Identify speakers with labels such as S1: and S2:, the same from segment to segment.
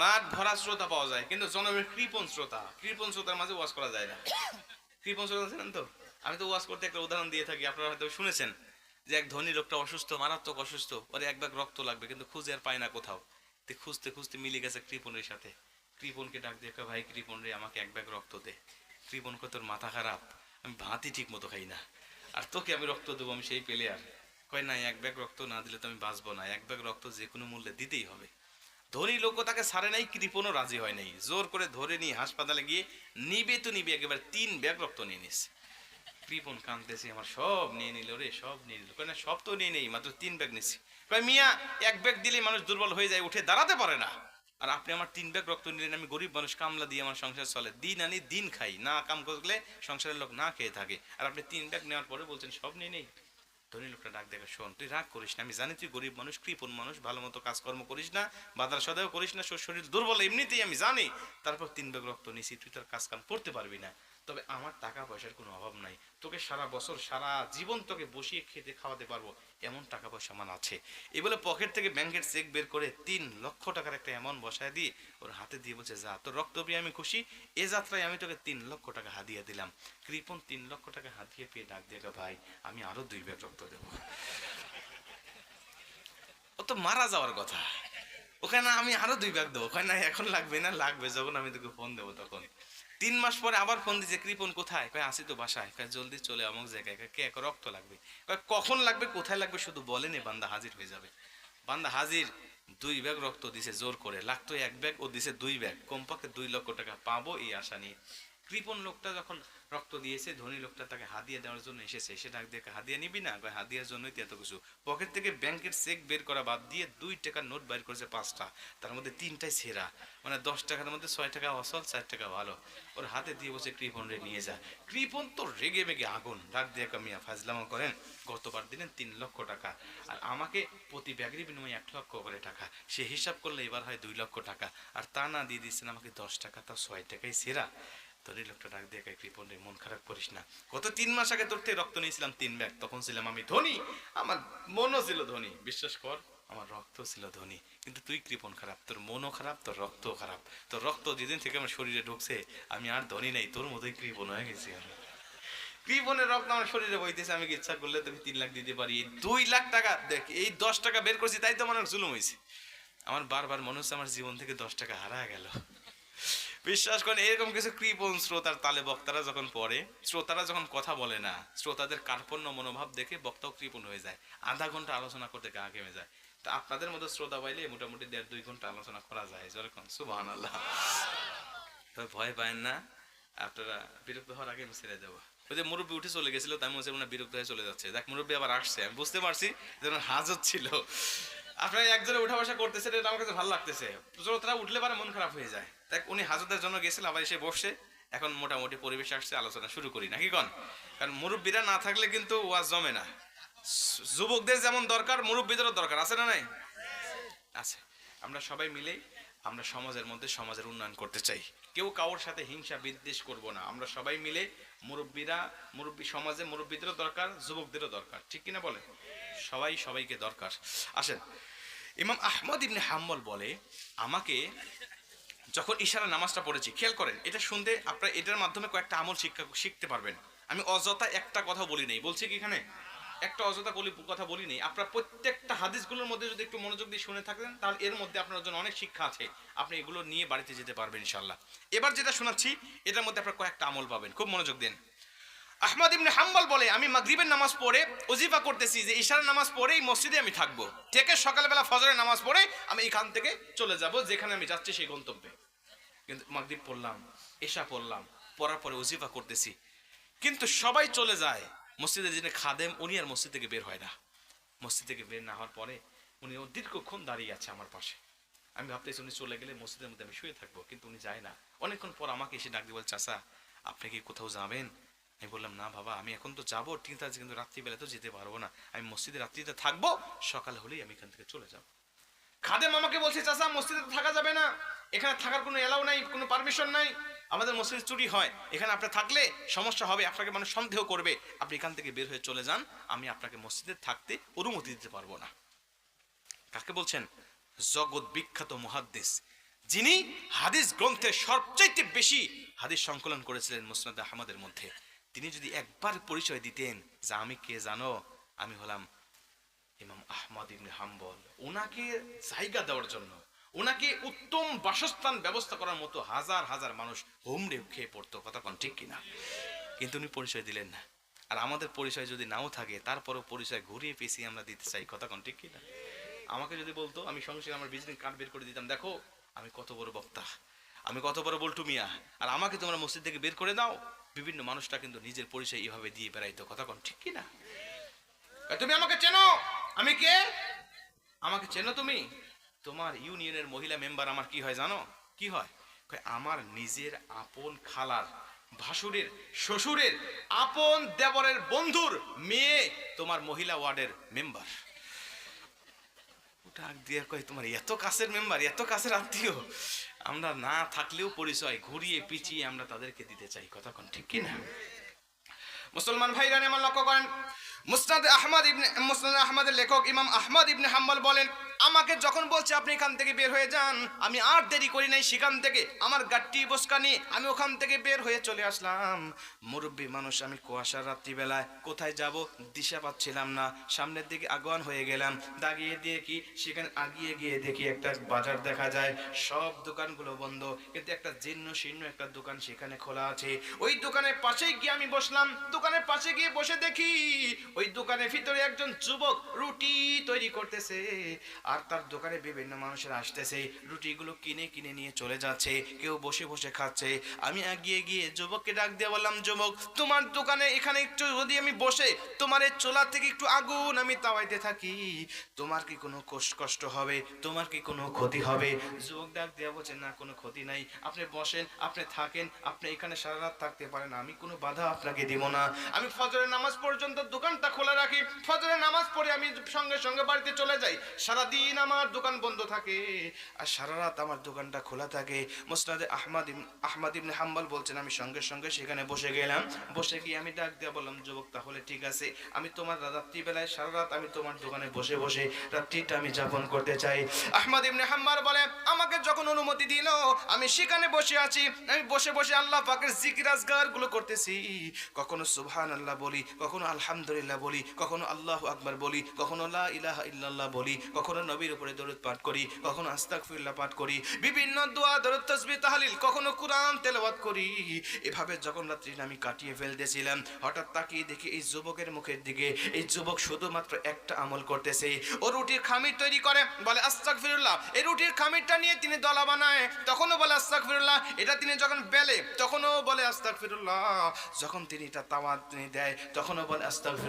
S1: মাঠ ভরা শ্রোতা পাওয়া যায়, কিন্তু জনমের কৃপণ শ্রোতা, কৃপণ শ্রোতার মাঝে ওয়াজ করা যায় না। কৃপণ শ্রোতা ছিলেন তো? আমি তো ওয়াজ করতে একটা উদাহরণ দিয়ে থাকি, আপনারা হয়তো শুনেছেন যে এক ধনী লোকটা অসুস্থ, মারাত্মক অসুস্থ, ওরে এক ব্যাগ রক্ত লাগবে, কিন্তু খুঁজে আর পায় না কোথাও। তে খুঁজতে খুঁজতে মিলে গেছে কৃপণের সাথে। কৃপণকে ডাক দিয়ে ভাই কৃপণ রে, আমাকে এক ব্যাগ রক্ত দে। কৃপণ কয়, তোর মাথা খারাপ, আমি ভাতই ঠিক মতো খাই না। আর তোকে আমি রক্ত দেবো, আমি সেই পেলে আর কয় না এক ব্যাগ রক্ত না দিলে তো আমি বাঁচবো না। এক ব্যাগ রক্ত যে কোনো মূল্যে দিতেই হবে। ধনী লোক তাকে সারে নাই, কৃপণও রাজি হয় নাই। জোর করে ধরে নিয়ে হাসপাতালে গিয়ে নিবে তো নিবে, একেবারে তিন ব্যাগ রক্ত নিয়ে নিস কৃপণ কাঁদতেছে, আমার সব নিয়ে নিল রে, সব নিয়ে নিল। না, সব তো নিয়ে নেই, মাত্র তিন ব্যাগ নিচ্ছি কয়, মিয়া, এক ব্যাগ দিলে মানুষ দুর্বল হয়ে যায়, উঠে দাঁড়াতে পারে না। আর আপনি আমার তিন ব্যাগ রক্ত নিলেন, আমি গরিব মানুষ, কামলা দিয়ে আমার সংসার চলে। দিন আনি দিন খাই, না কাম করলে সংসারের লোক না খেয়ে থাকে। আর আপনি তিন ব্যাগ নেওয়ার পরে বলছেন, সব নিয়ে নেই। ধনী লোকটা ডাক দেখে শোন, তুই রাগ করিস না, আমি জানি তুই গরিব মানুষ, কৃপণ মানুষ, ভালো মতো কাজকর্ম করিস না বাজার সদাও করিস না শরীর দুর্বল, এমনিতেই আমি জানি। তারপর তিন ব্যাগ রক্ত নিছি তুই তার কাজ কাম করতে পারবি না। তবে আমার টাকা পয়সার কোনো অভাব নাই। তোকে সারা বছর, সারা জীবন তোকে বসিয়ে খেতে খাওয়াতে পারব, এমন টাকা পয়সা আমার আছে। এই বলে পকেট থেকে ব্যাংকের চেক বের করে তিন লক্ষ টাকার একটা অ্যামাউন্ট বসায় দিয়ে ওর হাতে দিয়ে বলছে, যা, তোর রক্ত পেয়ে আমি খুশি। এ যাত্রায় আমি তোকে তিন লক্ষ টাকা হাদিয়া দিলাম। কৃপন তিন লক্ষ টাকা হাতিয়ে পেয়ে ডাক দিয়ে ভাই, আমি আরও দুই ব্যাগ রক্ত দেবো। ও তো মারা যাওয়ার কথা। ওখানে আমি আরও দুই ব্যাগ দেবো। ওখানে এখন লাগবে না, লাগবে, যখন আমি তোকে ফোন দেবো তখন। তিন মাস পরে আবার ফোন দিছে, কৃপন কোথায়? কয় আসি তো বাসায়। কয়, জলদি চলে অমুক জায়গায়। কে? এক রক্ত লাগবে। কয়, কখন লাগবে, কোথায় লাগবে শুধু বলেনি বান্দা হাজির হয়ে যাবে। বান্দা হাজির, দুই ব্যাগ রক্ত দিছে, জোর করে। লাগতো এক ব্যাগ, ও দিছে দুই ব্যাগ। কমপক্ষে দুই লক্ষ টাকা পাবো এই আশা নিয়ে। কৃপন লোকটা যখন রক্ত দিয়েছে, ধনী লোকটা তাকে হাদিয়া দেওয়ার জন্য এসেছে। এসে ডাক দিয়ে হাদিয়া নিবি না? হাদিয়ার জন্যই তো এত কিছু। পকেট থেকে ব্যাংকের চেক বের করা বাদ দিয়ে দুই টাকার নোট বাইর করেছে পাঁচটা। তার মধ্যে তিনটাই সেরা। মানে দশ টাকার মধ্যে ছয় টাকা অসল, চার টাকা ভালো। ওর হাতে দিয়ে বসে কৃপন রে, নিয়ে যা। কৃপন তো রেগে মেগে আগুন। ডাক দিয়ে কামিয়া ফাজলামো করেন, গতবার দিলেন তিন লক্ষ টাকা। আর আমাকে প্রতি ব্যাগের বিনিময়ে এক লক্ষ করে টাকা। সে হিসাব করলে এবার হয় দুই লক্ষ টাকা। আর তা না দিয়ে দিচ্ছেন আমাকে দশ টাকা, তাও ছয় টাকাই সেরা। তোর এই লোকটা ডাক দিয়ে কৃপন রে, মন খারাপ করিস না। গত তিন মাস আগে তোর থেকে রক্ত নিয়েছিলাম তিন ব্যাগ। তখন ছিলাম আমি ধনী। আমার মনও ছিল ধনী। বিশ্বাস কর, আমার রক্ত ছিল ধনী। কিন্তু তুই কৃপন খারাপ, তোর মনও খারাপ, তোর রক্তও খারাপ। তোর রক্ত যেদিন থেকে আমার শরীরে ঢুকছে, আমি আর ধনী নাই, তোর মতোই কৃপন হয়ে গেছি আমি। কৃপনের রক্ত আমার শরীরে বইতেছে, আমি ইচ্ছা করলে তোকে তিন লাখ দিতে পারি? এই দুই লাখ টাকা, দেখ, এই দশ টাকা বের করছি, তাই তো আমার জুলুম হয়েছে আমার বারবার মনে হচ্ছে আমার জীবন থেকে দশ টাকা হারা গেল। বিশ্বাস করেন, এরকম কিছু কৃপণ শ্রোতার তালে বক্তারা যখন পড়ে, শ্রোতারা যখন কথা বলে না, শ্রোতাদের কার্পণ্য মনোভাব দেখে বক্তাও কৃপণ হয়ে যায়। আধা ঘণ্টা আলোচনা করতে গা ঘেমে যায়। তা আপনাদের মতো শ্রোতা পাইলে মোটামুটি দেড় দুই ঘণ্টা আলোচনা করা যায়, যেরকম সুবাহ আল্লাহ ভয় পায়েন না, আপনারা বিরক্ত হওয়ার আগে আমি ছেড়ে দেবো। ওই যে মুরব্বী উঠে চলে গেছিল তাই মনে হচ্ছে বিরক্ত হয়ে চলে যাচ্ছে। দেখ মুরব্বী আবার আসছে, আমি বুঝতে পারছি যেন হাজত ছিল। আপনারা একজনে উঠা বসা করতেছে, এটা আমার কাছে ভালো লাগতেছে। শ্রোতারা উঠলে পারে মন খারাপ হয়ে যায়। দেখ, উনি হাজতের জন্য গেছিল, আবার এসে বসে এখন মোটামুটি পরিবেশ আসছে, আলোচনা শুরু করি, নাকি কন? কারণ মুরব্বীরা না থাকলে কিন্তু ওয়াজ জমে না। যুবকদের যেমন দরকার, মুরব্বীদেরও দরকার, আছে না নাই? আছে। আমরা সবাই মিলে, আমরা সমাজের মধ্যে সমাজের উন্নয়ন করতে চাই। কেউ কারোর সাথে হিংসা, বিদ্বেষ করব না। আমরা সবাই মিলে মুরব্বীরা, মুরব্বী সমাজে মুরব্বীদেরও দরকার, যুবকদেরও দরকার। ঠিক কিনা বলে সবাই সবাইকে দরকার। আসেন, ইমাম আহমদ ইবনে হাম্বল বলে, আমাকে যখন ইশারা নামাজটা পড়েছি, খেয়াল করেন, এটা শুনতে আপনারা এটার মাধ্যমে কয়েকটা আমল শিক্ষা শিখতে পারবেন। আমি অযথা একটা কথা বলি নেই, বলছি কি এখানে? একটা অযথা বলি কথা বলি নেই। আপনার প্রত্যেকটা হাদিসগুলোর মধ্যে যদি একটু মনোযোগ দিয়ে শুনে থাকেন, তাহলে এর মধ্যে আপনার জন্য অনেক শিক্ষা আছে। আপনি এগুলো নিয়ে বাড়িতে যেতে পারবেন ইনশাল্লাহ এবার যেটা শোনাচ্ছি, এটার মধ্যে আপনার কয়েকটা আমল পাবেন। খুব মনোযোগ দেন। আহমদ ইবনে হাম্বল বলে, আমি মাগরিবের নামাজ পড়ে ওজিফা করতেছি যে ইশার নামাজ পড়েই মসজিদে আমি থাকব। থেকে সকালবেলা ফজরের নামাজ পড়ে আমি এখান থেকে চলে যাব, যেখানে আমি যাচ্ছি সেই গন্তব্যে। কিন্তু মাগরিব পড়লাম এশা পড়লাম, পড়ার পরে ওজিফা করতেছি। কিন্তু সবাই চলে যায়। মসজিদের যিনি খাদেম, উনি আর মসজিদ থেকে বের হয় না। মসজিদ থেকে বের না হওয়ার পরে উনি দীর্ঘক্ষণ দাঁড়িয়ে আছে আমার পাশে। আমি ভাবতেছি উনি চলে গেলে মসজিদের মধ্যে আমি শুয়ে থাকব, কিন্তু উনি যায় না। অনেকক্ষণ পর আমাকে এসে ডাক দিয়ে বল চাষা আপনি কি কোথাও যাবেন? আমি বললাম, না বাবা, আমি এখন তো যাব। ঠিক আছে কিন্তু রাত্রিবেলা তো যেতে পারব না। আমি মসজিদে রাত্রিতে থাকব। সকাল হলেই আমি এখান থেকে চলে যাব। খাদেম আমাকে বলছে, চাচা, মসজিদে তো থাকা যাবে না। এখানে থাকার কোনো এলাও নাই, কোনো পারমিশন নাই। আমাদের মসজিদ চুরি হয়। এখানে আপনি থাকলে সমস্যা হবে, আপনাকে মানুষ সন্দেহ করবে। আপনি এখান থেকে বের হয়ে চলে যান। আমি আপনাকে মসজিদে থাকতে অনুমতি দিতে পারব না। কাকে বলছেন? জগৎ বিখ্যাত মহাদ্দেশ যিনি হাদিস গ্রন্থে সবচাইতে বেশি হাদিস সংকলন করেছিলেন মুসনাদ আহমদের মধ্যে। তিনি যদি একবার পরিচয় দিতেন যে আমি কে জানো, আমি হলাম ইমাম আহমদ ইবনে হাম্বল। ওনাকে জায়গা দেওয়ার জন্য ওনাকে উত্তম বাসস্থান ব্যবস্থা করার মতো হাজার হাজার মানুষ হুমড়ে খেয়ে পড়তো, কথা ঠিক কিনা? কিন্তু উনি পরিচয় দিলেন না। আর আমাদের পরিচয় যদি নাও থাকে, তারপরও পরিচয় ঘুরিয়ে পেঁচিয়ে আমরা দিতে চাই, কথা ঠিক কিনা? আমাকে যদি বলতো, আমি সঙ্গে আমার বিজনেস কার্ড বের করে দিতাম, দেখো, আমি কত বড় বক্তা। আমি কত বড় বল্টু মিয়া? আর আমাকে তোমরা মসজিদ থেকে বের করে দাও। বিভিন্ন মানুষটা কিন্তু নিজের পরিচয় এভাবে দিয়ে বেড়াইতো। কথা কোন, ঠিক কিনা? তুমি আমাকে চেনো? আমি কে? আমাকে চেনো তুমি? তোমার ইউনিয়নের মহিলা মেম্বার আমার কি হয় জানো? কি হয়? আমার নিজের আপন খালার ভাসুরের শ্বশুরের আপন দেবরের বন্ধুর মেয়ে তোমার মহিলা ওয়ার্ডের মেম্বার। ডাক দিয়ে কয়, তোমার এত কাছের মেম্বার এত কাছের আত্মীয়? আমরা না থাকলেও পরিচয় ঘুরিয়ে পিছিয়ে আমরা তাদেরকে দিতে চাই। কথা কোন ঠিক কিনা? মুসলমান ভাইরা, আমার লক্ষ্য করেন মুসনাদ আহমদ ইবনে, মুসনাদ আহমদের লেখক ইমাম আহমদ ইবনে হাম্বল বলেন, আমাকে যখন বলছে আপনি এখান থেকে বের হয়ে যান, আমি আর দেরি করি নাই সেখান থেকে, আমার গাট্টি বসকা নিয়ে আমি ওখান থেকে বের হয়ে চলে আসলাম। মুরব্বী মানুষ, আমি কুয়াশার রাত্রিবেলায় কোথায় যাব দিশা পাচ্ছিলাম না। সামনের দিকে আগুয়ান হয়ে গেলাম। দাগিয়ে দিয়ে কি সেখানে আগিয়ে গিয়ে দেখি একটা বাজার দেখা যায়। সব দোকানগুলো বন্ধ। কিন্তু একটা জীর্ণ শীর্ণ একটা দোকান সেখানে খোলা আছে। ওই দোকানের পাশেই গিয়ে আমি বসলাম। দোকানের পাশে গিয়ে বসে দেখি ওই দোকানের ভিতরে একজন যুবক রুটি তৈরি করতেছে, আর তার দোকানে বিভিন্ন মানুষের আসতেছে, রুটিগুলো কিনে কিনে নিয়ে চলে যাচ্ছে, কেউ বসে বসে খাচ্ছে। আমি এগিয়ে গিয়ে যুবককে ডাক দিয়ে বললাম, যুবক, তোমার দোকানে এখানে একটু যদি আমি বসে তোমার এই চোলা থেকে একটু আগুন আমি তাওয়াইতে থাকি, তোমার কি কোনো কষ্ট হবে? তোমার কি কোনো ক্ষতি হবে? যুবক ডাক দেওয়া বলছে, না, কোনো ক্ষতি নাই। আপনি বসেন, আপনি থাকেন, আপনি এখানে সারা রাত থাকতে পারেন। আমি কোনো বাধা আপনাকে দিব না। আমি ফজরের নামাজ পর্যন্ত দোকানটা খোলা রাখি। ফজরের নামাজ পড়ে আমি সঙ্গে সঙ্গে বাড়িতে চলে যাই। সারাদিন আমার দোকান বন্ধ থাকে আর সারা রাত আমার দোকানটা খোলা থাকে। মোসনাদে আহমদ আহমদ ইবনে হাম্বল বলছেন, আমি সঙ্গে সঙ্গে সেখানে বসে গেলাম। বসে গিয়ে আমি ডাক দিয়ে বললাম, যুবক, তাহলে ঠিক আছে। আমি তোমার রাত্রিবেলায় সারা রাত আমি তোমার দোকানে বসে বসে রাত্রিটা আমি যাপন করতে চাই। আহমদ ইবনে হাম্বার বলে, আমাকে যখন অনুমতি দিল, আমি সেখানে বসে আছি। আমি বসে বসে আল্লাহ পাকের জিকির আজগারগুলো করতেছি। কখনো সুবহান আল্লাহ বলি, কখনো আলহামদুলিল্লাহ বলি, কখনো আল্লাহ আকবার বলি, কখনো লা ইলাহা ইল্লাল্লাহ বলি, কখনো নবীর উপরে দরুদ পাঠ করি, কখনো আস্তাগফিরুল্লাহ পাঠ করি, বিভিন্ন দোয়া, দরুদ তাসবিহ তাহলিল, কখনো কুরআন, তেলাওয়াত করি। এভাবে যখন রাত্রি আমি কাটিয়ে ফেলতেছিলাম, হঠাৎ তাকিয়ে দেখি এই যুবকের মুখের দিকে, এই যুবক শুধুমাত্র একটা আমল করতেছে। ও রুটির খামির তৈরি করে, বলে, আস্তাগফিরুল্লাহ। এই রুটির খামিরটা নিয়ে তিনি দলা বানায়। তখনও বলে, আস্তাগফিরুল্লাহ। এটা তিনি যখন বেলে, তখনও বলে, আস্তাগফিরুল্লাহ। যখন তিনি এটা তাওয়া দেয়, তখনও বলে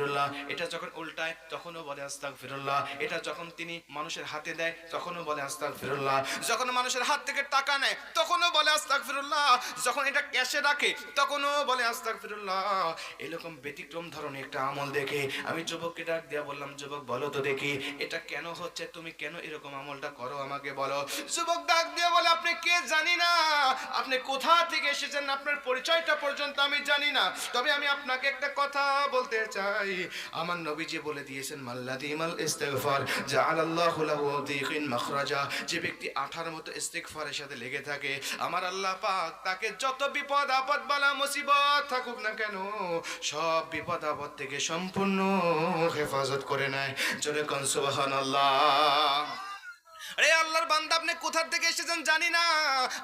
S1: আস্তাগফিরুল্লাহ। এটা যখন উল্টায়, তখনও বলে আস্তাগফিরুল্লাহ। এটা যখন তিনি মানুষের হাতে দেয়, তখনও বলে আস্তাগফিরুল্লাহ। যখন মানুষের হাত থেকে টাকা নেয়, তখনও বলে আস্তাগফিরুল্লাহ। যখন এটা ক্যাশে রাখে, তখনও বলে আস্তাগফিরুল্লাহ। এরকম ব্যতিক্রম ধরনের একটা আমল দেখে আমি যুবককে ডাক দিয়া বললাম, যুবক, বলো তো দেখি, এটা কেন হচ্ছে? তুমি কেন এরকম আমলটা করো আমাকে বলো? যুবক ডাক দিয়ে বলে, আপনি কে জানি না? আপনি কোথা থেকে এসেছেন? আপনার পরিচয়টা পর্যন্ত আমি জানি না। তবে আমি আপনাকে একটা কথা বলতে চাই। আমার নবীজি বলে দিয়েছেন মাল্লাদিমাল ইস্তেগফার যা লাহু দিকিন মাখরাজা। যে ব্যক্তি আঠার মতো ইস্তেগফারের সাথে লেগে থাকে, আমার আল্লাহ পাক তাকে যত বিপদ আপদ বালা মুসিবত থাকুক না কেন, সব বিপদ আপদ থেকে সম্পূর্ণ হেফাজত করে নেয়। জোরে কনসুবাহান সুবহানাল্লাহ। আরে আল্লাহর বান্দা, আপনি কোথা থেকে এসেছেন জানি না।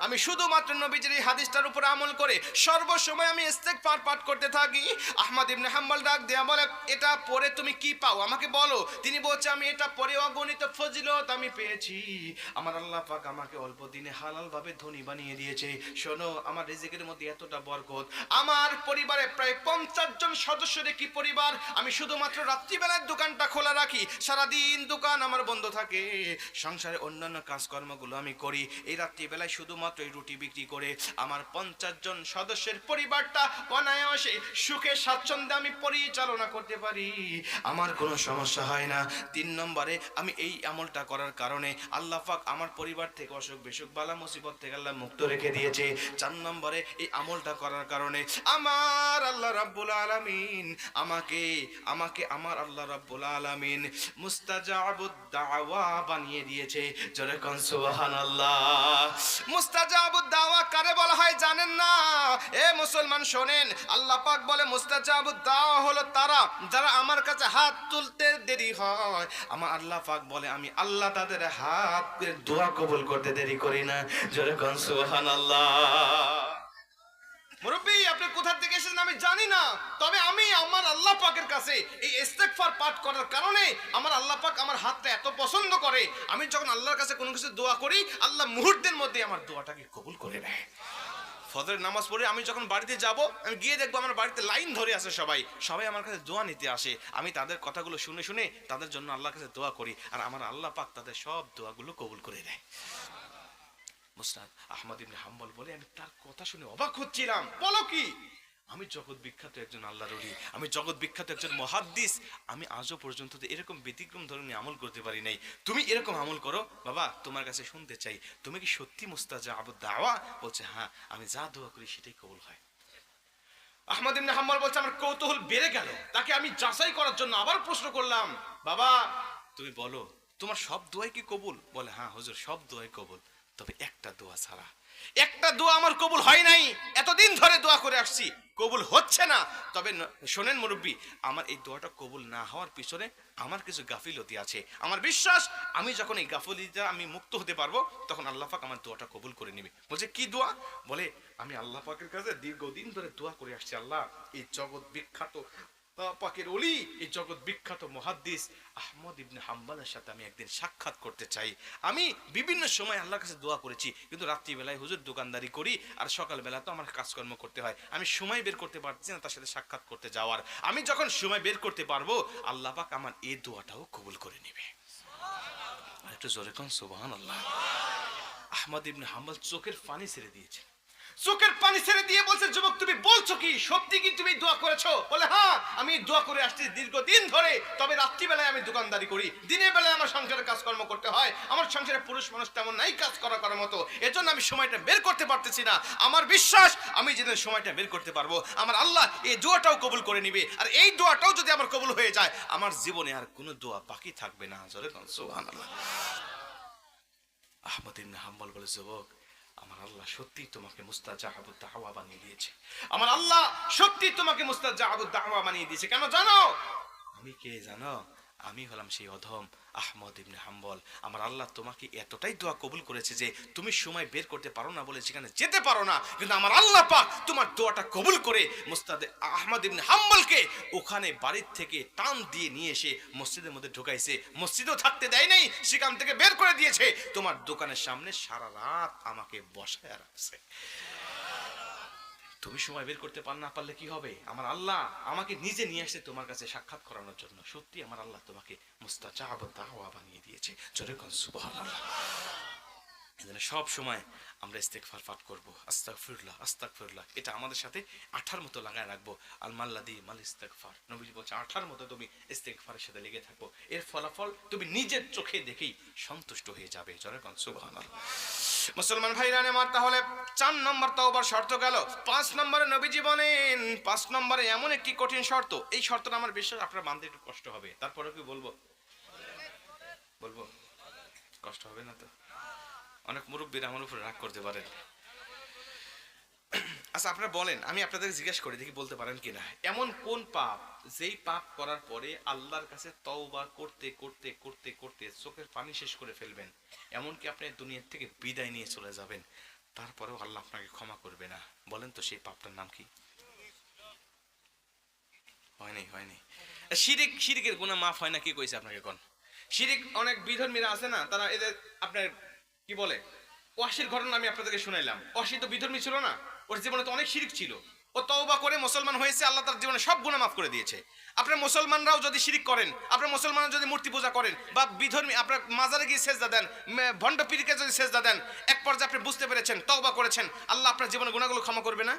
S1: আমি শুধুমাত্র নবীজির এই হাদিসটার উপর আমল করে সর্বসময় আমি ইস্তেগফার পাঠ করতে থাকি। আহমদ ইবনে হাম্বল ডাক দেয়া, বলে, এটা পড়ে তুমি কি পাও? আমাকে বলো। তিনি বলছে, আমি এটা পড়ে অগণিত ফজিলত আমি পেয়েছি। আমার আল্লাহ পাক আমাকে অল্প দিনে হালাল ভাবে ধনী বানিয়ে দিয়েছে। শোনো, আমার রিজিকের মধ্যে এতটা বরকত। আমার পরিবারে প্রায় পঞ্চাশ জন সদস্যের কি পরিবার। আমি শুধুমাত্র রাত্রিবেলার দোকানটা খোলা রাখি। সারাদিন দোকান আমার বন্ধ থাকে। সংসারে অন্যান্য কাজকর্মগুলো আমি করি। এই রাত্রিবেলায় শুধুমাত্র এই রুটি বিক্রি করে আমার পঞ্চাশ জন সদস্যের পরিবারটা অনায়াসে সুখে স্বাচ্ছন্দ্যে আমি পরিচালনা করতে পারি। আমার কোনো সমস্যা হয় না। তিন নম্বরে আমি এই আমলটা করার কারণে আল্লাহ আমার পরিবার থেকে অসুখ বিসুখ, বালা মুসিবত থেকে আল্লাহ মুক্ত রেখে দিয়েছে। চার নম্বরে এই আমলটা করার কারণে আমার আল্লাহ রাব্বুল আলামিন আমাকে আমাকে আমার আল্লাহ রাব্বুল আলামিন মুস্তাজাবুদ দাওয়া বানিয়ে দিয়েছে। দিয়েছে জোরে কন সুবহানাল্লাহ। মুস্তাজাবুদ দাওয়া কারে বলা হয় জানেন না? এ মুসলমান শোনেন, আল্লাহ পাক বলে মুস্তাজাবুদ দাওয়া হলো তারা, যারা আমার কাছে হাত তুলতে দেরি হয়। আমার আল্লাহ পাক বলে, আমি আল্লাহ তাদের হাত দোয়া কবুল করতে দেরি করি না। জোরে কন সুবহানাল্লাহ। আপনি থেকে এসেছেন আমি জানি না। তবে আমি আমার কাছে এই পাঠ করার কারণে আমার আল্লাহ পাক আমার হাতটা এত পছন্দ করে। আমি যখন কাছে কোনো কিছু দোয়া করি, আল্লাহ মুহূর্তের মধ্যে আমার দোয়াটাকে কবুল করে নামাজ পড়ে আমি যখন বাড়িতে যাব, আমি গিয়ে দেখব আমার বাড়িতে লাইন ধরে আছে সবাই। সবাই আমার কাছে দোয়া নিতে আসে। আমি তাদের কথাগুলো শুনে শুনে তাদের জন্য আল্লাহর কাছে দোয়া করি। আর আমার আল্লাহ পাক তাদের সব দোয়াগুলো কবুল করে দেয় মুস্তাদ আহমদ ইবনে হাম্বল বলে, আমি তার কথা শুনে অবাক হচ্ছিলাম। বলো কি? আমি জগৎ বিখ্যাত একজন আল্লাহ ওলি, আমি জগৎ বিখ্যাত একজন মহাদ্দিস, আমি আজও পর্যন্ত এরকম ব্যতিক্রম ধরনের আমল করতে পারি নাই। তুমি এরকম আমল করো, বাবা, তোমার কাছে শুনতে চাই। তুমি কি সত্যি মুস্তাজা আবু দাওয়া? বলছে হ্যাঁ আমি যা দোয়া করি সেটাই কবুল হয়। আহমদ ইবনে হাম্বল বলছে, আমার কৌতূহল বেড়ে গেল। তাকে আমি যাচাই করার জন্য আবার প্রশ্ন করলাম, বাবা, তুমি বলো, তোমার সব দোয়াই কি কবুল? বলে হ্যাঁ হুজুর, সব দোয়াই কবুল। তবে একটা দোয়া ছাড়া। একটা দোয়া আমার কবুল হয় নাই। এতদিন ধরে দোয়া করে আসছি। কবুল হচ্ছে না। তবে শোনেন মুরব্বী, আমার এই দোয়াটা কবুল না হওয়ার পিছনে আমার কিছু গাফিলতি আছে। আমার বিশ্বাস, আমি যখন এই গাফিলতিটা আমি মুক্ত হতে পারব, তখন আল্লাহ পাক আমার দোয়াটা কবুল করে নেবে। বলছে, কি দোয়া? বলে, আমি আল্লাহ পাকের কাছে দীর্ঘদিন ধরে দোয়া করে আসছি আল্লাহ। এই জগৎ বিখ্যাত পাকের অলি এই জগৎ বিখ্যাত মহাদ্দিস আহমদ ইবনে হাম্বালের সাথে আমি একদিন সাক্ষাৎ করতে চাই। আমি বিভিন্ন সময় আল্লাহর কাছে দোয়া করেছি, কিন্তু রাত্রিবেলায় হুজুর দোকানদারি করি আর সকালবেলা তো আমার কাজকর্ম করতে হয়। আমি সময় বের করতে পারছি না তার সাথে সাক্ষাৎ করতে যাওয়ার। আমি যখন সময় বের করতে পারব, আল্লাহ পাক আমার এই দোয়াটাও কবুল করে নেবে। একটু জোরে কন সুবহান আল্লাহ আহমদ ইবনে হাম্বল চোখের পানি ছেড়ে দিয়েছে চোখের পানি ছেড়ে দিয়ে বলছে, যুবক, তুমি বলছো কি? সত্যি কি তুমি দোয়া করেছ? বলে হ্যাঁ আমি দোয়া করে আসছি দীর্ঘদিন ধরে। তবে রাত্রিবেলায় আমি দোকানদারি করি। দিনের বেলায় আমার সংসারে কাজকর্ম করতে হয়। আমার সংসারে পুরুষ মানুষ তেমন নাই কাজ করা করার মতো। এজন্য আমি সময়টা বের করতে পারতেছি না। আমার বিশ্বাস, আমি যেদিন সময়টা বের করতে পারব, আমার আল্লাহ এই দোয়াটাও কবুল করে নিবে। আর এই দোয়াটাও যদি আমার কবুল হয়ে যায়, আমার জীবনে আর কোনো দোয়া বাকি থাকবে না। জোরে সুবহানাল্লাহ। আহমদ ইবনে হাম্বল বলে, যুবক আমার আল্লাহ সত্যি তোমাকে মুস্তাজাহাবু হাওয়া বানিয়ে দিয়েছে। আমার আল্লাহ সত্যি তোমাকে মুস্তাজাহাবু হাওয়া বানিয়ে দিয়েছে। কেন জানো? আমি কে জানো? আমি হলাম সেই অধম আহমদ ইবনে হাম্বল। আমার আল্লাহ তোমাকে এতটাই দোয়া কবুল করেছে যে তুমি সময় বের করতে পারো না বলে সেখানে যেতে পারো না। কিন্তু আমার আল্লাহ পাক তোমার দোয়াটা কবুল করে মুস্তাদে আহমদ ইবনে হাম্বলকে ওখানে বাড়ির থেকে টান দিয়ে নিয়ে এসে মসজিদের মধ্যে ঢুকাইছে। মসজিদও থাকতে দেয় নাই, সেখান থেকে বের করে দিয়েছে। তোমার দোকানের সামনে সারা রাত আমাকে বসায় রাখছে। তুমি সময় বের করতে পার না পারলে কি হবে? আমার আল্লাহ আমাকে নিজে নিয়ে আসছে তোমার কাছে সাক্ষাৎ করানোর জন্য। সত্যি আমার আল্লাহ তোমাকে মুস্তাচা দাওয়া বানিয়ে দিয়েছে। জোরে কোন এজন্য সব সময় আমরা ইস্তেগফার পাঠ করব। আস্তাগফিরুল্লাহ আস্তাগফিরুল্লাহ। এটা আমাদের সাথে আঠার মতো লাগায় রাখব। আল মাল্লাদি মাল ইস্তেগফার। নবীজি বলছে, আঠার মতো তুমি ইস্তেগফারের সাথে লেগে থাকো। এর ফলাফল তুমি নিজের চোখে দেখেই সন্তুষ্ট হয়ে যাবে। কোন সুবহানাল্লাহ। মুসলমান ভাইরা আমার তাহলে চার নম্বর তওবার শর্ত গেল। পাঁচ নম্বরে নবীজি বলেন, পাঁচ নম্বরে এমন একটি কঠিন শর্ত। এই শর্তটা আমার বিশ্বাস আপনার মানতে একটু কষ্ট হবে। তারপরে কি বলব? বলব? কষ্ট হবে না তো? অনেক মুরব্বীরা আমার উপর রাগ করতে পারেন আচ্ছা আপনারা বলেন, আমি আপনাদের জিজ্ঞেস করি, দেখি বলতে পারেন কিনা। এমন কোন পাপ, যেই পাপ করার পরে আল্লাহর কাছে তওবা করতে করতে করতে করতে চোখের পানি শেষ করে ফেলবেন, এমনকি আপনি দুনিয়ার থেকে বিদায় নিয়ে চলে যাবেন, তারপরেও আল্লাহ আপনাকে ক্ষমা করবে না। বলেন তো, সেই পাপটার নাম কি? হয়নি হয়নি শিরিক, শিরিকের গুণা মাফ হয় না, কি কইছে আপনাকে কোন শিরিক অনেক বিধর্মীরা আছে না, তারা এদের আপনার কি বলে? ওয়াসির ঘটনা আমি আপনাদেরকে শুনাইলাম। ওয়াসি তো বিধর্মী ছিল না, ওর জীবনে তো অনেক শিরিক ছিল। ও তওবা করে মুসলমান হয়েছে, আল্লাহ তার জীবনে সব গুণা মাফ করে দিয়েছে। আপনার মুসলমানরাও যদি শিরিক করেন, আপনার মুসলমানরা যদি মূর্তি পূজা করেন বা বিধর্মী, আপনার মাজারে গিয়ে সেজদা দেন ভণ্ড পীরকে যদি সেজদা দেন, এক পর্যায়ে আপনি বুঝতে পেরেছেন, তওবা করেছেন, আল্লাহ আপনার জীবনে গুণাগুলো ক্ষমা করবে না?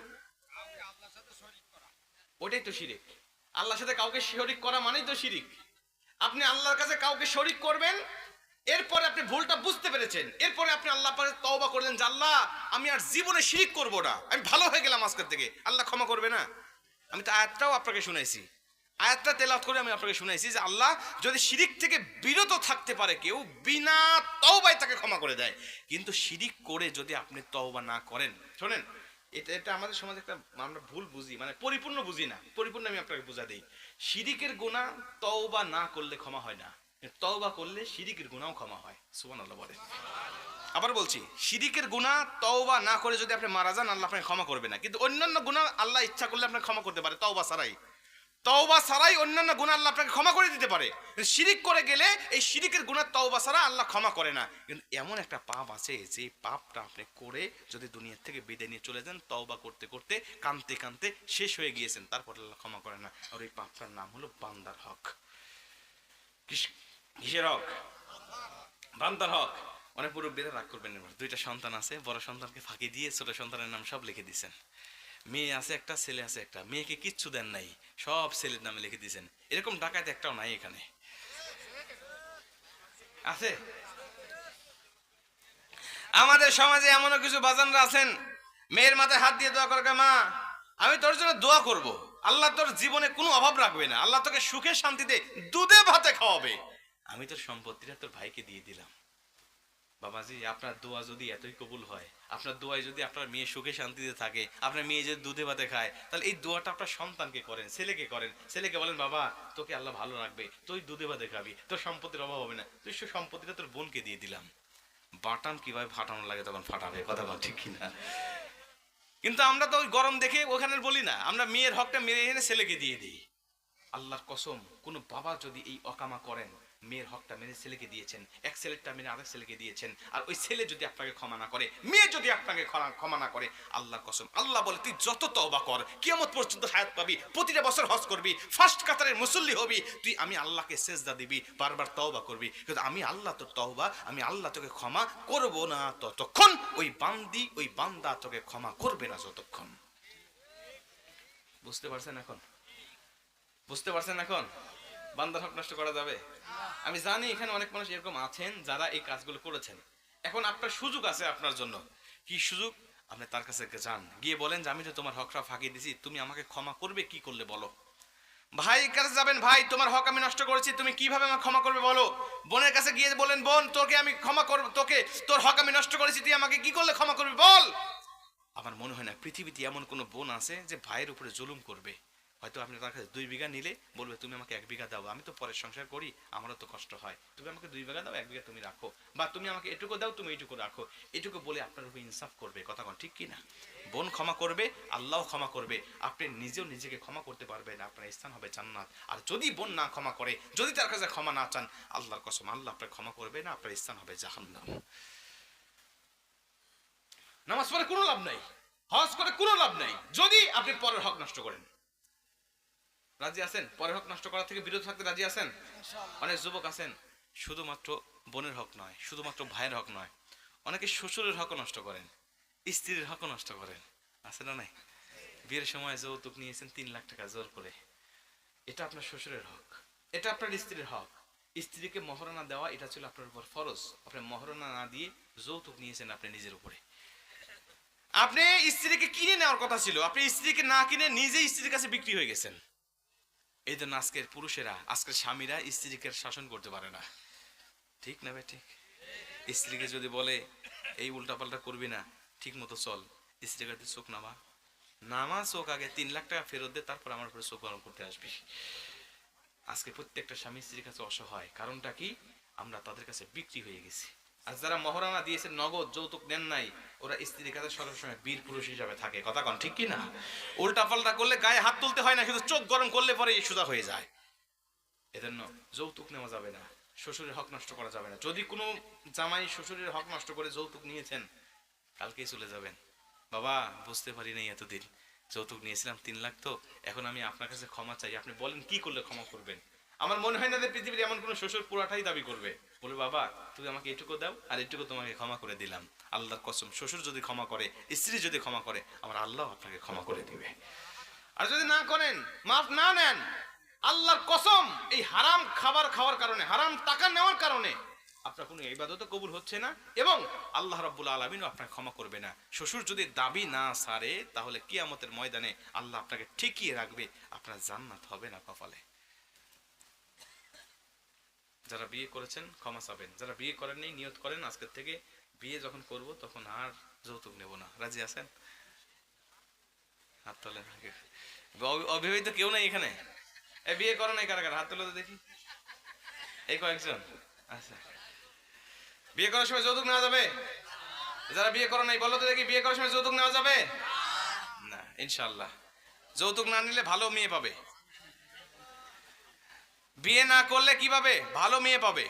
S1: ওটাই তো শিরিক। আল্লাহর সাথে কাউকে শরিক করা মানেই তো শিরিক। আপনি আল্লাহর কাছে কাউকে শরিক করবেন এরপরে আপনি ভুলটা বুঝতে পেরেছেন। এরপরে আপনি আল্লাহ পারে তওবা করলেন যে, আল্লাহ, আমি আর জীবনে শিরিক করব না। আমি ভালো হয়ে গেলাম আজকের থেকে। আল্লাহ ক্ষমা করবে না? আমি তো আয়াতটাও আপনাকে শুনাইছি। আয়াতটা তেলাত করে আমি আপনাকে শুনাইছি যে, আল্লাহ, যদি শিরিক থেকে বিরত থাকতে পারে কেউ, বিনা তওবায় তাকে ক্ষমা করে দেয়। কিন্তু শিরিক করে যদি আপনি তওবা না করেন। শোনেন, এটা এটা আমাদের সমাজে একটা, আমরা ভুল বুঝি মানে পরিপূর্ণ বুঝি না। পরিপূর্ণ আমি আপনাকে বুঝা দিই। শিরিকের গুণা তওবা না করলে ক্ষমা হয় না। তওবা করলে শিরিকের গুণাও ক্ষমা হয়। সুবহানাল্লাহ বলে। আবার বলছি, শিরিকের গুণা তওবা না করে যদি আপনি মারা যান, আল্লাহ আপনাকে ক্ষমা করবে না। কিন্তু অন্যান্য গুণা আল্লাহ ইচ্ছা করলে আপনাকে ক্ষমা করতে পারে, তওবা ছাড়াই। তওবা ছাড়াই অন্যান্য গুণা আল্লাহ আপনাকে ক্ষমা করে দিতে পারে। শিরিক করে গেলে এই শিরিকের গুণা তওবা ছাড়া আল্লাহ ক্ষমা করে না। কিন্তু এমন একটা পাপ আছে, যে পাপটা আপনি করে যদি দুনিয়ার থেকে বিদায় নিয়ে চলে যান, তওবা করতে করতে কানতে কানতে শেষ হয়ে গিয়েছেন, তারপর আল্লাহ ক্ষমা করে না। আর এই পাপটার নাম হলো বান্দার হক। কিস- হক? বান্দার হক। অনেক মুরব্বীরা রাগ করবেন এবার দুইটা সন্তান আছে, বড় সন্তানকে ফাঁকি দিয়ে ছোট সন্তানের নাম সব লিখে দিয়েছেন মেয়ে আছে একটা, ছেলে আছে একটা। মেয়েকে কিচ্ছু দেন নাই, সব ছেলের নামে লিখে দিয়েছেন এরকম একটাও নাই এখানে। আছে? আমাদের সমাজে এমনও কিছু বাজানরা আছেন, মেয়ের মাথায় হাত দিয়ে দোয়া করে মা, আমি তোর জন্য দোয়া করব। আল্লাহ তোর জীবনে কোনো অভাব রাখবে না। আল্লাহ তোকে সুখে শান্তিতে দুধে ভাতে খাওয়াবে। আমি তোর সম্পত্তিটা তোর ভাইকে দিয়ে দিলাম। বাবাজি, আপনার দোয়া যদি এতই কবুল হয়, আপনার দোয়ায় যদি আপনার মেয়ে সুখে শান্তিতে থাকে, আপনার মেয়ে যদি দুধে ভাতে খায়, তাহলে এই দোয়াটা আপনার সন্তানকে করেন, ছেলেকে করেন। ছেলেকে বলেন, বাবা, তোকে আল্লাহ ভালো রাখবে, তুই দুধে ভাতে খাবি, তোর সম্পত্তির অভাব হবে না। তুই সে সম্পত্তিটা তোর বোনকে দিয়ে দিলাম। বাটাম কীভাবে ফাটানো লাগে তখন ফাটাবে কথা বল ঠিক কিনা? কিন্তু আমরা তো ওই গরম দেখে ওখানে বলি না, আমরা মেয়ের হকটা মেরে এনে ছেলেকে দিয়ে দিই। আল্লাহর কসম, কোনো বাবা যদি এই অকামা করেন মেয়ের হকটা মেরে ছেলেকে দিয়েছেন, এক ছেলেরটা মেরে আরেক ছেলেকে দিয়েছেন। আর ওই ছেলে যদি আপনাকে ক্ষমা না করে, মেয়ে যদি আপনাকে ক্ষমা- না করে, আল্লাহর কসম। আল্লাহ বলে, তুই যত তওবা কর, কিয়ামত পর্যন্ত হায়াত পাবি, প্রতিটা বছর হজ করবি, ফার্স্ট কাতারের মুসল্লি হবি, তুই আমি আল্লাহকে সেজদা দিবি, বারবার তওবা করবি। কিন্তু আমি আল্লাহ তোর তওবা, আমি আল্লাহ তোকে ক্ষমা করব না ততক্ষণ, ওই বান্দি, ওই বান্দা তোকে ক্ষমা করবে না যতক্ষণ। বুঝতে পারছেন এখন? বুঝতে পারছেন এখন? বান্দার হক নষ্ট করা যাবে? আমি জানি এখানে অনেক মানুষ এরকম আছেন যারা এই কাজগুলো করেছেন। এখন আপনার সুযোগ আছে আপনার জন্য। কি সুযোগ? আপনি তার কাছে যান। গিয়ে বলেন যে, আমি তো তোমার হকটা ফাঁকি দিছি। তুমি আমাকে ক্ষমা করবে, কি করলে বলো? ভাই কাছে যাবেন ভাই। তোমার হক আমি নষ্ট করেছি। তুমি কীভাবে আমাকে ক্ষমা করবে বলো? বোনের কাছে গিয়ে বলেন, বোন, তোকে আমি ক্ষমা করব তোকে তোর হক আমি নষ্ট করেছি। তুই আমাকে কি করলে ক্ষমা করবি বল? আমার মনে হয় না, পৃথিবীতে এমন কোনো বোন আছে যে ভাইয়ের উপরে জুলুম করবে। হয়তো আপনি তার কাছে দুই বিঘা নিলে বলবে, তুমি আমাকে এক বিঘা দাও। আমি তো পরের সংসার করি, আমারও তো কষ্ট হয়। তুমি আমাকে দুই বিঘা দাও, এক বিঘা তুমি রাখো। বা, তুমি আমাকে এটুকু দাও, তুমি এইটুকু রাখো। এটুকু বলে আপনার উপর ইনসাফ করবে, কথা কোন, ঠিক কি না বোন ক্ষমা করবে, আল্লাহ ক্ষমা করবে। আপনি নিজেও নিজেকে ক্ষমা করতে পারবেন, আপনার স্থান হবে জান্নাত। আর যদি বোন না ক্ষমা করে, যদি তার কাছে ক্ষমা না চান, আল্লাহর কসম, আল্লাহ আপনার ক্ষমা করবে না, আপনার স্থান হবে জাহান্নাম। নামাজ পড়ে কোনো লাভ নাই, হজ করে কোনো লাভ নাই, যদি আপনি পরের হক নষ্ট করেন। রাজি আছেন? পরের হক নষ্ট করা থেকে বিরত থাকতে রাজি আছেন? অনেক যুবক আছেন শুধুমাত্র বোনের হক নয় শুধুমাত্র ভাইয়ের হক নয় অনেকে শ্বশুরের হক নষ্ট করেন স্ত্রীর হক নষ্ট করেন আছে না নাই? বিয়ের সময় যৌতুক নিয়েছেন তিন লাখ টাকা জোর করে। এটা আপনার শ্বশুরের হক এটা আপনার স্ত্রীর হক। স্ত্রীকে মহরণা দেওয়া এটা ছিল আপনার উপর ফরজ। আপনি মহরণা না দিয়ে যৌতুক নিয়েছেন আপনি নিজের উপরে। আপনি স্ত্রীকে কিনে নেওয়ার কথা ছিল আপনি স্ত্রীকে না কিনে নিজেই স্ত্রীর কাছে বিক্রি হয়ে গেছেন। এই জন্য আজকের পুরুষেরা, আজকের স্বামীরা স্ত্রীকে শাসন করতে পারে না। ঠিক না ভাই, ঠিক? স্ত্রীকে যদি বলে, এই উল্টাপাল্টা করবি না ঠিক মতো চল। স্ত্রীর কাছে চোখ নামা নামা চোখ আগে তিন লাখ টাকা ফেরত দে, তারপর আমার উপরে চোখ গরম করতে আসবি। আজকে প্রত্যেকটা স্বামী স্ত্রীর কাছে অসহায়। কারণটা কি? আমরা তাদের কাছে বিক্রি হয়ে গেছি। আর যারা মহরানা দিয়েছে, নগদ যৌতুক নেন নাই, ওরা স্ত্রীর কাছে সবসময় বীর পুরুষ হিসাবে থাকে। কথা কন, ঠিক কি না উল্টা পাল্টা করলে গায়ে হাত তুলতে হয় না শুধু চোখ গরম করলে পরে সোজা হয়ে যায়। এজন্য যৌতুক নেওয়া যাবে না, শ্বশুরের হক নষ্ট করা যাবে না। যদি কোনো জামাই শ্বশুরের হক নষ্ট করে যৌতুক নিয়েছেন, কালকেই চলে যাবেন। বাবা, বুঝতে পারি নাই এতদিন। যৌতুক নিয়েছিলাম তিন লাখ তো, এখন আমি আপনার কাছে ক্ষমা চাই। আপনি বলেন, কি করলে ক্ষমা করবেন? আমার মনে হয় না যে পৃথিবীর এমন কোনো শ্বশুর পুরাটাই দাবি করবে। বলে, বাবা, তুমি আমাকে এটুকু দাও, আর এটুকু তোমাকে ক্ষমা করে দিলাম। আল্লাহর কসম, শ্বশুর যদি ক্ষমা করে, স্ত্রী যদি ক্ষমা করে, আমার আল্লাহ আপনাকে ক্ষমা করে দিবে। আর যদি না করেন, মাফ না নেন, আল্লাহর কসম, এই হারাম খাবার খাওয়ার কারণে, হারাম টাকা নেওয়ার কারণে আপনার কোনো ইবাদত কবুল হচ্ছে না এবং আল্লাহ রাব্বুল আলমিনও আপনাকে ক্ষমা করবে না। শ্বশুর যদি দাবি না সারে, তাহলে কিয়ামতের ময়দানে আল্লাহ আপনাকে ঠেকিয়ে রাখবে, আপনার জান্নাত হবে না কপালে। যারা বিয়ে করেছেন, ক্ষমা চাবেন। যারা বিয়ে করেননি, নিয়ত করেন, আজকের থেকে বিয়ে যখন করব, তখন আর যৌতুক নেব না। রাজি আছেন? হাত তোলেন অবিবাহিত কেউ নাই এখানে? এ, বিয়ে করো নাই কারা কারা হাত তোলো দেখি। এই কয়েকজন? আচ্ছা। বিয়ে করার সময় যৌতুক নেওয়া যাবে? যারা বিয়ে করো নাই, বলো তো দেখি, বিয়ে করার সময় যৌতুক নেওয়া যাবে? না ইনশাল্লাহ যৌতুক না নিলে ভালো মেয়ে পাবে। বিয়ে না করলে কি পাবে ভালো মেয়ে পাবে।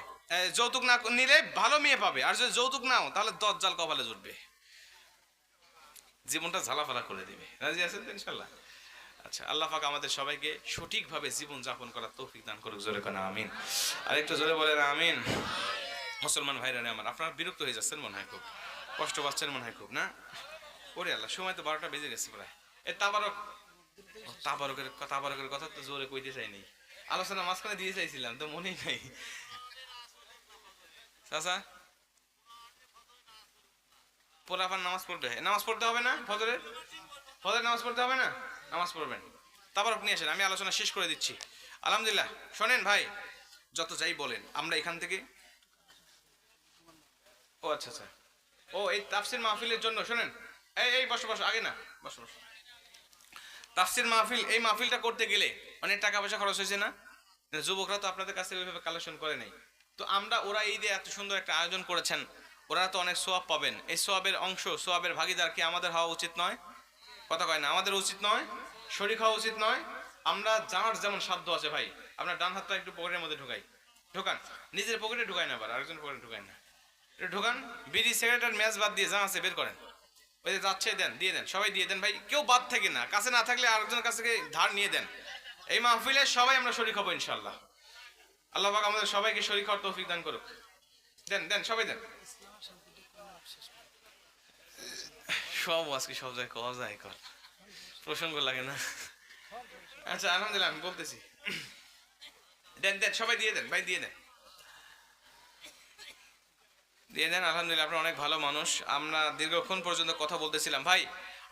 S1: যৌতুক না নিলে ভালো মেয়ে পাবে। আর যদি যৌতুক নাও, তাহলে দজ্জাল কপালে জুটবে। জীবনটা ঝালাফালা করে দিবে। রাজি আছেন ইনশাল্লাহ? আচ্ছা আল্লাহ পাক আমাদের সবাইকে সঠিকভাবে জীবন যাপন করার তৌফিক দান করুক। জোরে কেন, আমিন। আর একটু জোরে বলেন, আমিন। মুসলমান ভাইরা আমার, আপনারা বিরক্ত হয়ে যাচ্ছেন মনে হয় খুব। কষ্ট পাচ্ছেন মনে হয় খুব, না? ওরে আল্লাহ, সময় তো বারোটা বেজে গেছে প্রায়। এ, তাবারক। তাবারকের তাবারকের কথা তো জোরে কইতে চাইনি আলোচনা মাঝখানে দিয়ে চাইছিলাম, তো মনেই নাই। চাচা? পোলাপান নামাজ পড়বে। নামাজ পড়তে হবে না ফজরের? ফজরের নামাজ পড়তে হবে না? নামাজ পড়বেন। তারপর আপনি আসেন, আমি আলোচনা শেষ করে দিচ্ছি। আলহামদুলিল্লাহ। শোনেন ভাই, যত যাই বলেন, আমরা এখান থেকে ও আচ্ছা আচ্ছা। ও, এই তাফসির মাহফিলের জন্য, শোনেন। এই এই, বসো বসো, আগে না। বসো বসো। তাফসির মাহফিল, এই মাহফিলটা করতে গেলে অনেক টাকা পয়সা খরচ হয়েছে না? যুবকরা তো আপনাদের কাছে ওইভাবে কালেকশন করে নাই। তো আমরা, ওরা এই যে এত সুন্দর একটা আয়োজন করেছেন, ওরা তো অনেক সোয়াব পাবেন। এই সোয়াবের অংশ, সোয়াবের ভাগিদার কি আমাদের হওয়া উচিত নয়। কথা কয় না, আমাদের উচিত নয় শরীর হওয়া উচিত নয়। আমরা যার যেমন সাধ্য আছে ভাই আপনার ডান হাতটা একটু পকেটের মধ্যে ঢুকাই। ঢোকান, নিজের পকেটে ঢুকাই না আবার আরেকজন পকেটে ঢুকাই না। ঢোকান, বিড়ি সিগারেটের ম্যাচ বাদ দিয়ে যা আছে বের করেন। ওই যে যাচ্ছে, দেন, দিয়ে দেন, সবাই দিয়ে দেন, ভাই, কেউ বাদ থেকে না, কাছে না থাকলে আরেকজনের কাছ থেকে ধার নিয়ে দেন। এই মাহফিলে সবাই আমরা শরীর হব ইনশাল্লাহ আল্লাহ পাক আমাদের সবাইকে শরীর হওয়ার তৌফিক দান করুক। দেন দেন, সবাই দেন। সব আজকে সব জায়গায় কওয়া যায় কর প্রসঙ্গ লাগে না। আচ্ছা আলহামদুলিল্লাহ, আমি বলতেছি। দেন দেন, সবাই দিয়ে দেন, ভাই, দিয়ে দেন। দিয়ে দেন, আলহামদুলিল্লাহ আপনার অনেক ভালো মানুষ। আমরা দীর্ঘক্ষণ পর্যন্ত কথা বলতেছিলাম। ভাই,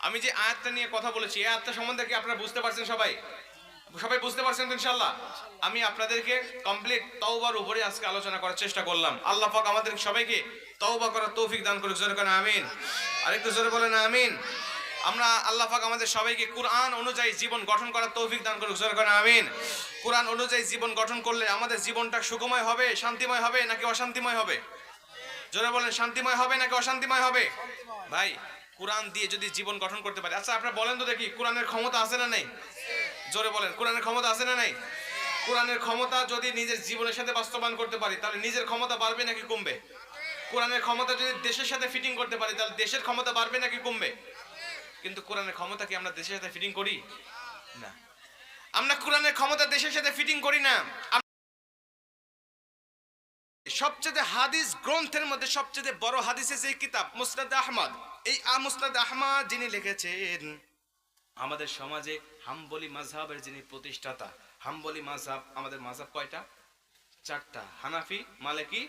S1: আমি যে আয়াতটা নিয়ে কথা বলেছি, এই আয়াতটা সম্বন্ধে কি আপনারা বুঝতে পারছেন সবাই? সবাই বুঝতে পারছেন ইনশাল্লাহ আমি আপনাদেরকে কমপ্লিট তওবার উপরে আজকে আলোচনা করার চেষ্টা করলাম। আল্লাহ পাক আমাদের সবাইকে তওবা করার তৌফিক দান করুক। জোরে করেন আমিন। আরেকটু জোরে বলেন আমিন। আমরা আল্লাহ পাক আমাদের সবাইকে কোরআন অনুযায়ী জীবন গঠন করার তৌফিক দান করুক। জোরে করেন আমিন। কোরআন অনুযায়ী জীবন গঠন করলে আমাদের জীবনটা সুখময় হবে, শান্তিময় হবে নাকি অশান্তিময় হবে? জোরে বলেন, শান্তিময় হবে নাকি অশান্তিময় হবে? ভাই, কোরআন দিয়ে যদি জীবন গঠন করতে পারে। আচ্ছা আপনারা বলেন তো দেখি, কোরআনের ক্ষমতা আছে না নেই? জোরে বলেন, কোরআনের ক্ষমতা আছে না নাই? কোরআনের ক্ষমতা যদি নিজের জীবনের সাথে বাস্তবায়ন করতে পারি, তাহলে নিজের ক্ষমতা বাড়বে নাকি কমবে? কোরআনের ক্ষমতা যদি দেশের সাথে ফিটিং করতে পারি, তাহলে দেশের ক্ষমতা বাড়বে নাকি কমবে? কিন্তু কোরআনের ক্ষমতা কি আমরা দেশের সাথে ফিটিং করি? না। আমরা কোরআনের ক্ষমতা দেশের সাথে ফিটিং করি না। সবচেয়ে হাদিস গ্রন্থের মধ্যে সবচেয়ে বড় হাদিসে যে কিতাব, মুসনাদ আহমদ। এই মুসনাদ আহমদ যিনি লিখেছেন, আমাদের সমাজে হাম্বলি মাঝহাবের যিনি প্রতিষ্ঠাতা, হাম্বলি মাঝহাব আমাদের মাঝহাব কয়টা? চারটা। হানাফি, মালিকি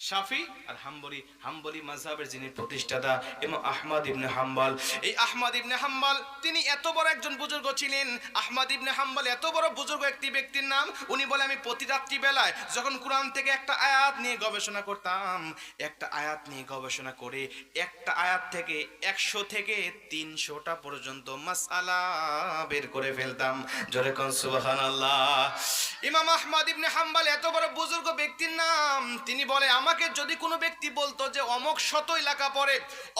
S1: শাফি আর হাম্বলি হাম্বলি মাযহাবের যিনি প্রতিষ্ঠাতা এবং আহমদ ইবনে হাম্বল। এই আহমদ ইবনে হাম্বল, তিনি এত বড় একজন বুজুর্গ ছিলেন। আহমদ ইবনে হাম্বল এত বড় বুজুর্গ একটি ব্যক্তির নাম, উনি বলে, আমি প্রতি রাত্রি বেলায় যখন কোরআন থেকে একটা আয়াত নিয়ে গবেষণা করতাম, একটা আয়াত নিয়ে গবেষণা করে, একটা আয়াত থেকে একশো থেকে তিনশোটা পর্যন্ত মাসালা বের করে ফেলতাম। জোরে কোন সুবহানাল্লাহ। ইমাম আহমদ ইবনে হাম্বল এত বড় বুজুর্গ ব্যক্তির নাম, তিনি বলে আমাকে যদি কোনো ব্যক্তি বলতো যে অমক শত এলাকা পড়ে,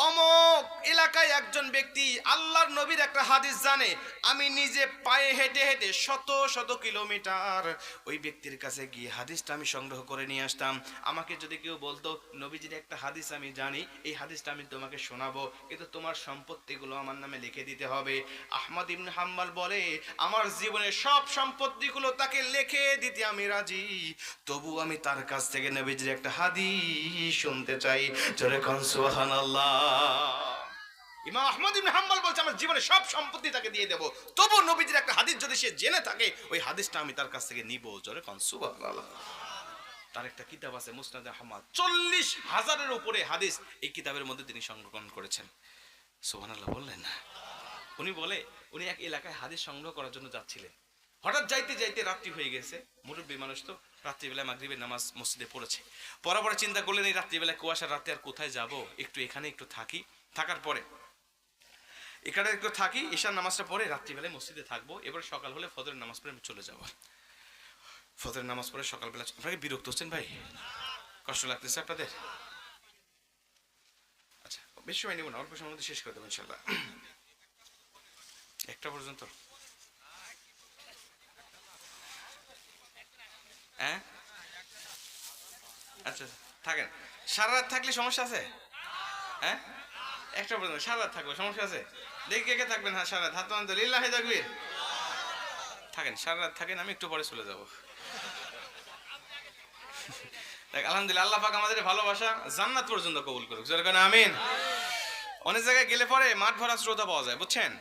S1: অমক এলাকায় একজন ব্যক্তি আল্লাহর নবীর একটা হাদিস জানে, আমি নিজে পায়ে হেঁটে হেঁটে শত শত কিলোমিটার ওই ব্যক্তির কাছে গিয়ে হাদিসটা আমি সংগ্রহ করে নিয়ে আসতাম। আমাকে যদি কেউ বলতো, নবীজির একটা হাদিস আমি জানি, এই হাদিসটা আমি তোমাকে শোনাবো, কিন্তু তোমার সম্পত্তিগুলো আমার নামে লিখে দিতে হবে। আহমদ ইবনে হাম্বল বলে, আমার জীবনের সব সম্পত্তিগুলো তাকে লিখে দিতে আমি রাজি তবু আমি তার কাছ থেকে নবীজির একটা হাদিস শুনতে চাই। জোরে কোন ইমাম আহমদ ইবনে বলছে, আমার জীবনে সব সম্পত্তি তাকে দিয়ে দেব। তবু নবীজির একটা হাদিস যদি সে জেনে থাকে, ওই হাদিসটা আমি তার কাছ থেকে নিব। জোরে কোন, সুবহানাল্লাহ। তার একটা কিতাব আছে মুসনাদ আহমদ। চল্লিশ হাজারের উপরে হাদিস এই কিতাবের মধ্যে তিনি সংরক্ষণ করেছেন। সুবহানাল্লাহ, বললেন উনি বলে, উনি এক এলাকায় হাদিস সংগ্রহ করার জন্য যাচ্ছিলেন। হঠাৎ যাইতে যাইতে রাত্রি হয়ে গেছে। মুরব্বী মানুষ তো রাত্রিবেলায় মাগরিবের নামাজ মসজিদে পড়েছে। পরে পরে চিন্তা করলেন, এই রাত্রিবেলায় কুয়াশা রাতে আর কোথায় যাব? একটু এখানে, একটু থাকি। থাকার পরে এখানে একটু থাকি, ঈশার নামাজটা পড়ে রাত্রিবেলায় মসজিদে থাকব। এবার সকাল হলে ফজরের নামাজ পড়ে আমি চলে যাব। ফজরের নামাজ পড়ে সকালবেলা আপনাকে বিরক্ত হচ্ছেন ভাই? কষ্ট লাগতেছে আপনাদের? আচ্ছা বেশি সময় নেব না, অল্প সময়ের মধ্যে শেষ করে দেবো ইনশাল্লাহ। একটা পর্যন্ত। হ্যাঁ? আচ্ছা থাকেন। সারা রাত থাকলে সমস্যা আছে? হ্যাঁ? একটা পর্যন্ত, সারা রাত থাকবে, সমস্যা আছে? দেখি কে কে থাকবেন হ্যাঁ সারা রাত। হাত তো লিল্লাহ থাকেন, সারা রাত থাকেন, আমি একটু পরে চলে যাব। দেখ, আলহামদুলিল্লাহ, আল্লাহ পাক আমাদের ভালোবাসা জান্নাত পর্যন্ত কবুল করুক। যেরকম আমিন। অনেক জায়গায় গেলে পরে মাঠ ভরা শ্রোতা পাওয়া যায়, বুঝছেন?